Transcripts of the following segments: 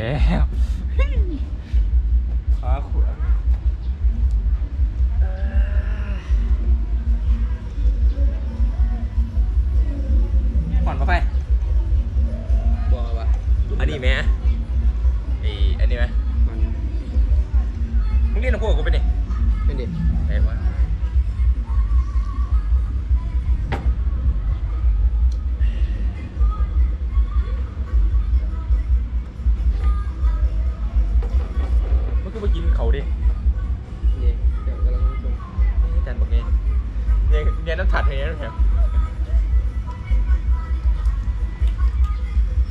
แล้วขาขวาผ่อนมาไปบัววะอันนี้ไหมไออันนี้ไหมมันมึงเรียนกับพวกกูไปดิ ไปกินเขาดินี่เดี๋ยวกำลังชมนี่จันบอกนี่เนี่ยเนี่ยน้ำถัดเนี่ยน้ำแข็ง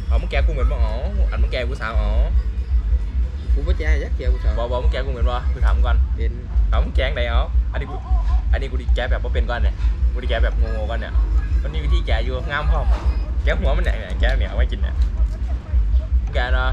อ๋อมึงแกกูเหมือนบ่อ๋ออันมึงแกกูสาวอ๋อกูบ่แจ้ยักเกี่ยวกูสาวบอกบอกมึงแกกูเหมือนบ่กูถามมึงก่อนเป็นเอามึงแกงไหนเอาอันนี้กูอันนี้กูดีแกแบบว่าเป็นก่อนเนี่ยกูดีแกแบบงงๆก่อนเนี่ยมันมีวิธีแกอยู่งามพร้อมแกหัวมันเนี่ยเนี่ยแกเนี่ยเอาไว้กินเนี่ยมึงแกเนาะ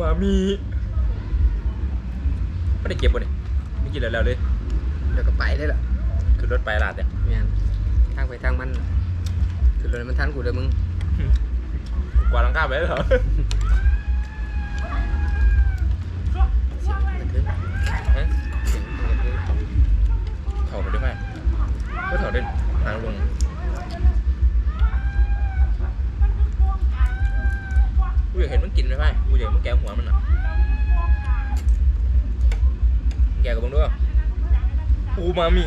มามิไม่ได้เก็บวะเนี่ยไม่กินแล้วๆเลยเดี๋ยวก็ไปได้ละคือรถไปลาดเนี่ยแม่นทางไปทางมันคือรถมันทันกูเด้อมึงกวาดหลังคาไปแล้วเหรอ มึงแกะกับมึงด้วยอูมามิ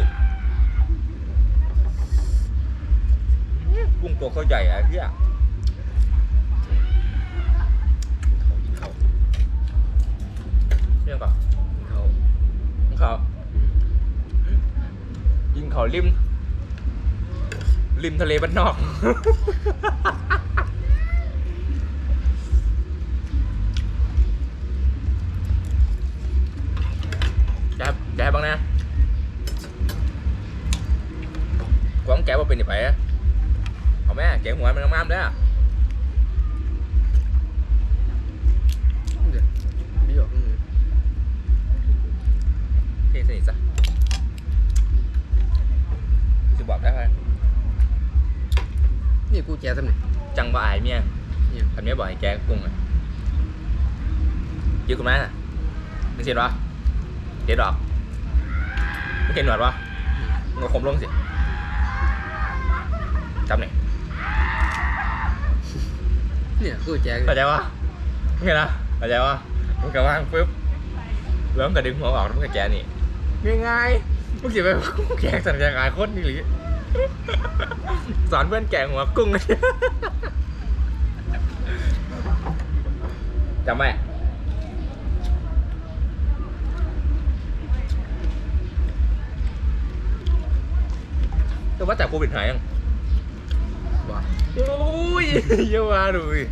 กุ้งตัวเขาใหญ่อะเฮียกินเขากินเขาเรื่องก่อนเขากินเขากินเขาริม ริมทะเลบ้านนอก แกะว่าเป็นอีกไปอะเอาแม่แกะหัวมันงามๆเด้อเดี๋ยวบี้ออกมือเท่สนิทซะจะบอกได้ไหมนี่กูแจ้ทำไงจังบ่อายเมียเนี่ยทำเมียบอกให้แกะกุ้งอะยืดคุณแม่น่ะมึงเสียดวะเด็ดดอกมึงเห็นหนวดวะมึงเอาคมลงสิ จำหน่อยเนี่ยกูแจ้เข้าใจวะมึงเห็นนะเข้าใจวะมึงกระว่างปุ๊บแล้วมึงก็ดึงหัวออกแล้วมึงก็แกะนี่ง่ายๆมึงสิไปแกะสัญญาณโคตรนี่หรือสอนเพื่อนแกะหัวกุ้งจำไว้แต่ว่าจากโควิดหายยัง บ่โอ้ยเยามาดูดิ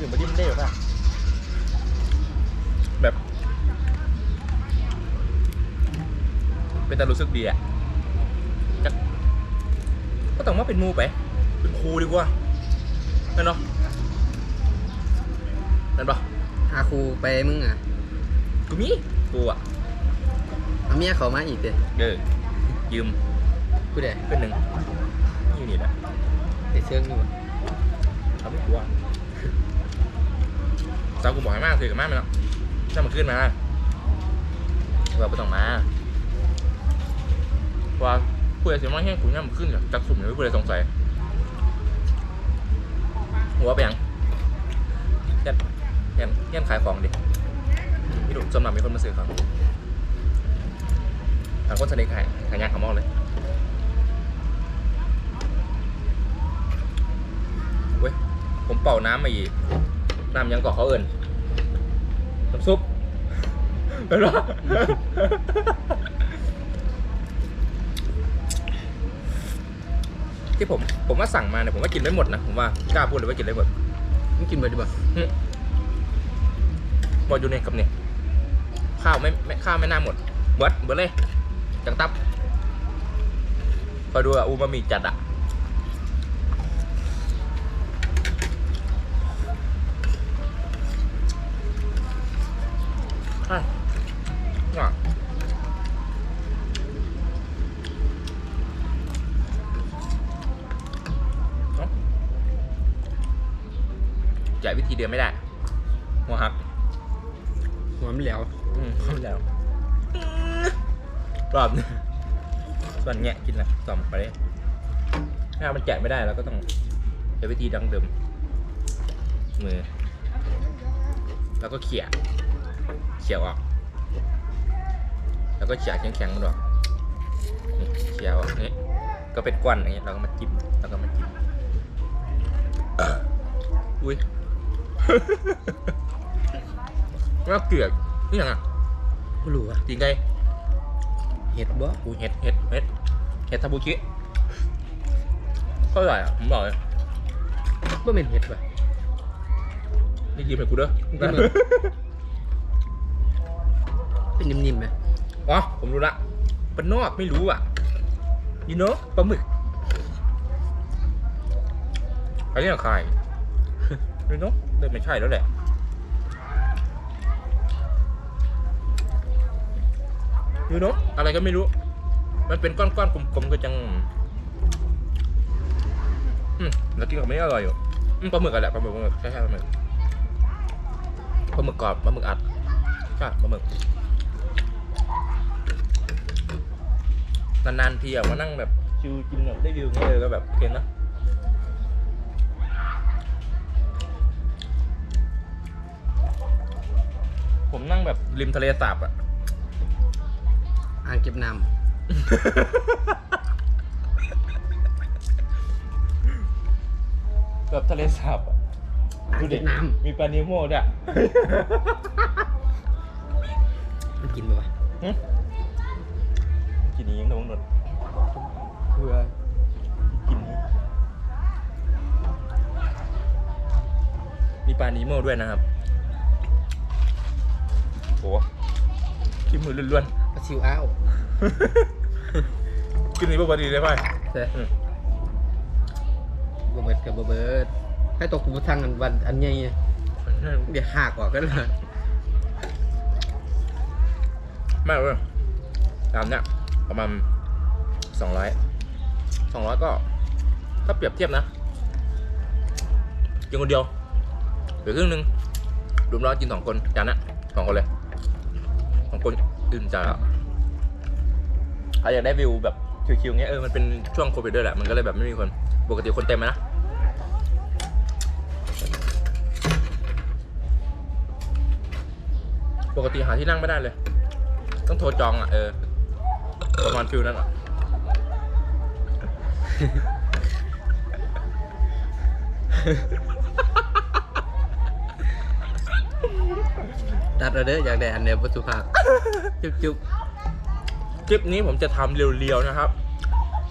ถึงมาดิ้มได้หรอป่ะแบบ เป็นแต่รู้สึกดีอะจักก็ต้องมาเป็นหมูไป เป็นครูดีกว่านั่นเนาะนั่นปะหาครูไปมึงอะ กูมีกูอะ เอาเมียเขามาอีกเด้เออยืมกูได้เป็นหนึ่งนี่นี่แหละเดี๋ยวเชิงอยู่บ่ทำให้กลัวสาวกูบอกให้มากคือกับมากไหมเนาะถ้ามันขึ้นมาเราไม่ต้องมาว่าคุยกับเสียงมันแห้งกูเนี่ยมันขึ้นจากจากสุ่มเนี่ยไม่กูเลยสงสัยหัวไปยังเยันยันยันขายของดิมีดูสำหรับมีคนมาซื้อของ หาคนสนิทขายขายยางขามองเลยเว้ย ผมเป่าน้ำมาอีกน้ำยังเกาะเขาเอิญน้ำซุปเห็นปะที่ผม ผมว่าสั่งมาเนี่ยผมว่ากินไม่หมดนะ ผมว่ากล้าพูดเลยว่ากินไม่หมดมึงกินไปดีบ่หมดอยู่เนี่ยกับเนี่ยข้าวไม่ไม่ข้าวไม่น่าหมดเบิดเบิดเลย จังตับพอดูอะอูมามิจัดอะอะอะเอ้าจ่ายวิธีเดียวไม่ได้ หัวหัก หัวมันแหลวอืมเข้าแล้ว รอบหนึงส่วนแงะกินแหละส่อมไปเลยถ้ามันแกะไม่ได้เราก็ต้องใช้วิธีดังเดิมมือ แล้วก็เขี่ยเขี่ยออก แล้วก็เขี่ยแข็งๆมันออกนี่เขี่ยออกนี่ก็เป็นก้อนอย่างเงี้ยเราก็มาจิ้มแล้วก็มาจิ้มอุ้ยแล้วเกลือกนี่ยังอะไม่รู้อะจริงไง เห็ดบ่กูเห็ดเห็ดเห็ดเห็ดทาบุชิก็อร่อยอะผมบอกเลยบ่เป็นเห็ดว่ะนี่ยืมให้กูเด้อยืมเลยเป็นนิ่มๆไหมอ๋อผมรู้ละปนนอกไม่รู้อะยูโน่ปลาหมึกใครเรียกใครยูโน่เดินไม่ใช่แล้วแหละ ยูโน่อะไรก็ไม่รู้ มันเป็นก้อนๆกลมๆก็จัง อืมแล้วกินกับไม่อร่อยอยู่อืมปลาหมึกอะแหละปลาหมึกปลาหมึกใช่ใช่ปลาหมึกปลาหมึกกรอบปลาหมึกอัดใช่ปลาหมึกนานๆทีอะมานั่งแบบชิวกินแบบได้วิวอย่างเงี้ยเลยก็แบบโอเคนะผมนั่งแบบริมทะเลสาบอะ อ่างเก็บน้แบบทะเลสาบอะำอ่างดูดิเก็บน้มีปลานิโมด้วยำมันกินบ่วะหึกินนี้ยังโดนหนดเพื่อกินนี้มีปลานิโมด้วยนะครับโอ้ขี้มือล้วนป ลาซิวอ้าวๆกินนี้ปกติได้ไหมใช่อืมบ่เบิดกับบ่เบิดให้ตกกูทางอันวันอันใหญ่เดี๋ยวหักออกกันเลยไม่เว้ยตามเนี้ยประมาณสองร้อยสองร้อยก็ ถ้าเปรียบเทียบนะกินคนเดียวหรือครึ่งหนึ่งรวมแล้วกินสองคนจานนะสองคนเลยสองคน อื่นจานละใครอยากได้วิวแบบชิวๆเงี้ยเออมันเป็นช่วงโควิดด้วยแหละมันก็เลยแบบไม่มีคนปกติคนเต็มนะปกติหาที่นั่งไม่ได้เลย ต้องโทรจองอะเออประมาณฟิลนั้นอะ ตัดเอาเด้ออยากได้อันเดียววัตถุภาคจุ๊บจุ๊บคลิปนี้ผมจะทำเรียวๆนะครับ